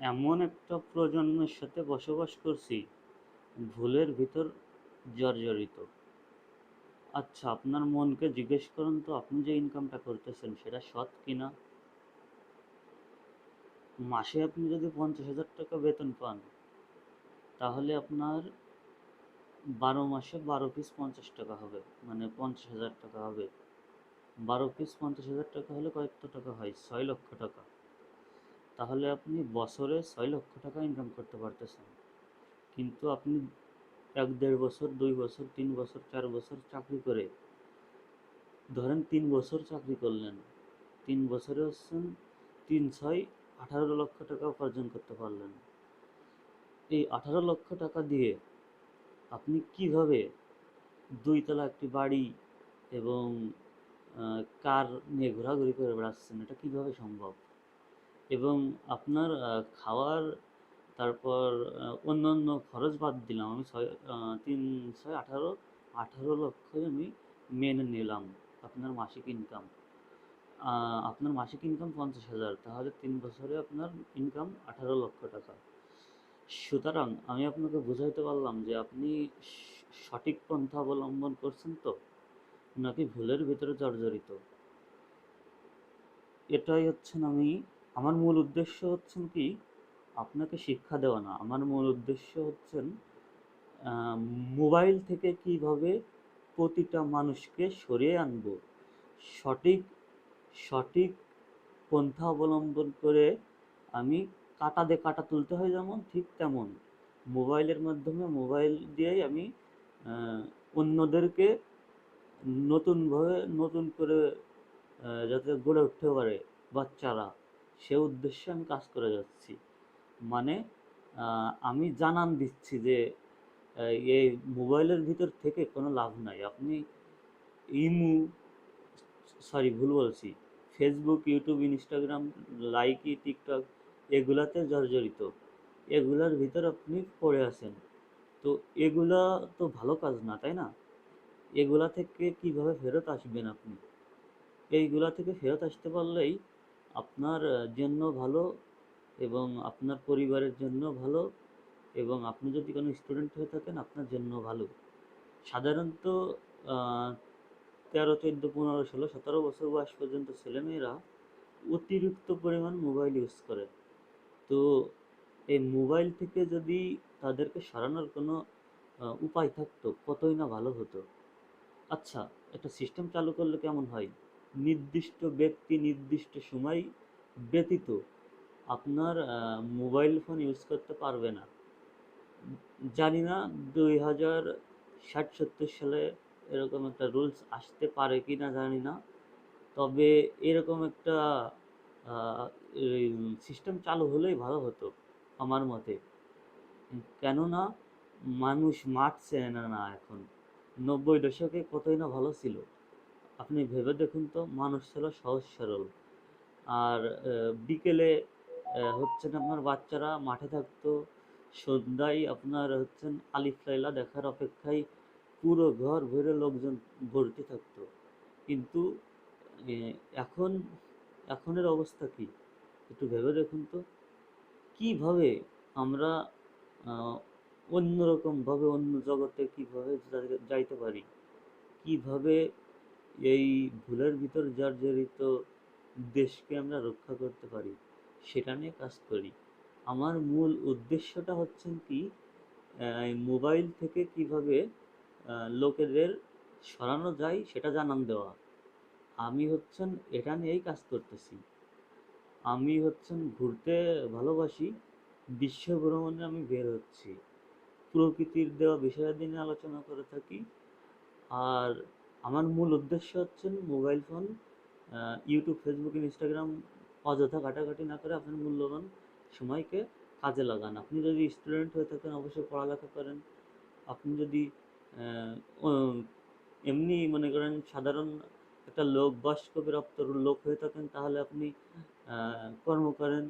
এমন একটা প্রজন্মের সাথে বসবাস করছি, ভুলের ভিতর জর্জরিত। আচ্ছা আপনার মনকে জিজ্ঞেস করুন তো, আপনি যে ইনকামটা করতেছেন, সেটা সৎ কিনা? মাসে আপনি যদি পঞ্চাশ হাজার টাকা বেতন পান, তাহলে আপনার বারো মাসে বারো পিস পঞ্চাশ টাকা হবে মানে পঞ্চাশ হাজার টাকা হবে। বারো পিস পঞ্চাশ হাজার টাকা হলে কত টাকা হয়? ছয় লক্ষ টাকা। তাহলে আপনি বছরে ছয় লক্ষ টাকা ইনকাম করতে পারতেছেন। কিন্তু আপনি এক দেড় বছর, দুই বছর, তিন বছর, চার বছর চাকরি করে ধরেন তিন বছর চাকরি করলেন, তিন বছরে হচ্ছেন তিন, ছয়, আঠারো লক্ষ টাকা উপার্জন করতে পারলেন। এই আঠারো লক্ষ টাকা দিয়ে আপনি কীভাবে দুইতলা একটি বাড়ি এবং কার নিয়ে ঘোরাঘুরি করে বেড়াচ্ছেন, এটা কীভাবে সম্ভব? এবং আপনার খাওয়ার, তারপর অন্যান্য খরচ বাদ দিলাম আমি ছয় তিন, ছয়, আঠারো আঠারো লক্ষই আমি মেনে নিলাম আপনার মাসিক ইনকাম আপনার মাসিক ইনকাম পঞ্চাশ হাজার, তাহলে তিন বছরে আপনার ইনকাম আঠারো লক্ষ টাকা। সুতরাং আমি আপনাকে বোঝাইতে পারলাম যে আপনি সঠিক পন্থা অবলম্বন করছেন তো, নাকি ভুলের ভিতরে জর্জরিত? এটাই হচ্ছেন আমি আমার মূল উদ্দেশ্য হচ্ছেন কি? আপনাকে শিক্ষা দেওয়া না। আমার মূল উদ্দেশ্য হচ্ছেন মোবাইল থেকে কীভাবে প্রতিটা মানুষকে সরিয়ে আনব। সঠিক সঠিক পন্থা অবলম্বন করে আমি কাটা দিয়ে কাটা তুলতে হয় যেমন, ঠিক তেমন। মোবাইলের মাধ্যমে, মোবাইল দিয়েই আমি অন্যদেরকে নতুনভাবে, নতুন করে যাতে গড়ে উঠতে পারে বাচ্চারা। সে উদ্দেশ্যে আমি কাজ করে যাচ্ছি। মানে আমি জানান দিচ্ছি যে এই মোবাইলের ভিতর থেকে কোনো লাভ নাই। আপনি ইমু, সরি, ভুল বলছি, Facebook, YouTube, Instagram, Likee, TikTok, এগুলাতে জর্জরিত। এগুলার ভিতর আপনি পড়ে আছেন। তো এগুলা তো ভালো কাজ না, তাই না? এগুলা থেকে কীভাবে ফেরত আসবেন আপনি? এইগুলা থেকে ফেরত আসতে পারলেই আপনার জন্য ভালো এবং আপনার পরিবারের জন্য ভালো এবং আপনি যদি কোনো স্টুডেন্ট হয়ে থাকেন, আপনার জন্য ভালো। সাধারণত তেরো, চোদ্দ, পনেরো, ষোলো, সতেরো বছর বয়স পর্যন্ত ছেলেমেয়েরা অতিরিক্ত পরিমাণ মোবাইল ইউজ করে। তো এই মোবাইল থেকে যদি তাদেরকে সরানোর কোনো উপায় থাকতো, কতই না ভালো হতো। আচ্ছা একটা সিস্টেম চালু করলে কেমন হয়? নির্দিষ্ট ব্যক্তি, নির্দিষ্ট সময় ব্যতীত আপনার মোবাইল ফোন ইউজ করতে পারবে না। জানি না দুই হাজার ষাট, সত্তর সালে এরকম একটা রুলস আসতে পারে কি না জানি না। তবে এরকম একটা সিস্টেম চালু হলেই ভালো হতো আমার মতে। কেননা মানুষ মাঠ চেনে না, এখন নব্বই দশকে কতই না ভালো ছিল। আপনি ভেবে দেখুন তো, মানুষ ছিল সহজ সরল। আর বিকেলে হচ্ছেন আপনার বাচ্চারা মাঠে থাকতো। সন্ধ্যায় আপনার হচ্ছেন আলিফ লাইলা দেখার অপেক্ষায় পুরো ঘর ভরে লোকজন ভর্তি থাকতো। কিন্তু এখন, এখনের অবস্থা কি? একটু ভেবে দেখুন তো। কীভাবে আমরা অন্যরকমভাবে, অন্য জগতে কীভাবে যাইতে পারি? কীভাবে এই ভুলের ভিতর জর্জরিত দেশকে আমরা রক্ষা করতে পারি, সেটা নিয়ে কাজ করি। আমার মূল উদ্দেশ্যটা হচ্ছে কি মোবাইল থেকে কীভাবে লোকেদের সরানো যায় সেটা জানান দেওয়া। আমি হচ্ছেন, এটা নিয়েই কাজ করতেছি। আমি হচ্ছেন, ঘুরতে ভালোবাসি, বিশ্ব ভ্রমণে আমি বের হচ্ছি। প্রকৃতির দেওয়া বিষয়াদি নিয়ে আলোচনা করে থাকি, আর আমার মূল উদ্দেশ্য হচ্ছে mobile phone YouTube Facebook Instagram অযথা ঘাটাঘাটি না করে আপনার মূল্যবান সময়কে কাজে লাগান। আপনি যদি স্টুডেন্ট হয়ে থাকেন, অবশ্যই পড়ালেখা করেন। আপনি যদি এমনি মনে করেন সাধারণ একটা লোক, বয়স্ক প্রাপ্ত লোক হয়ে থাকেন, তাহলে আপনি কর্ম করেন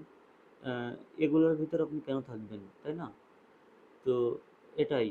এগুলোর ভিতর আপনি কেন থাকবেন, তাই না? তো এটাই।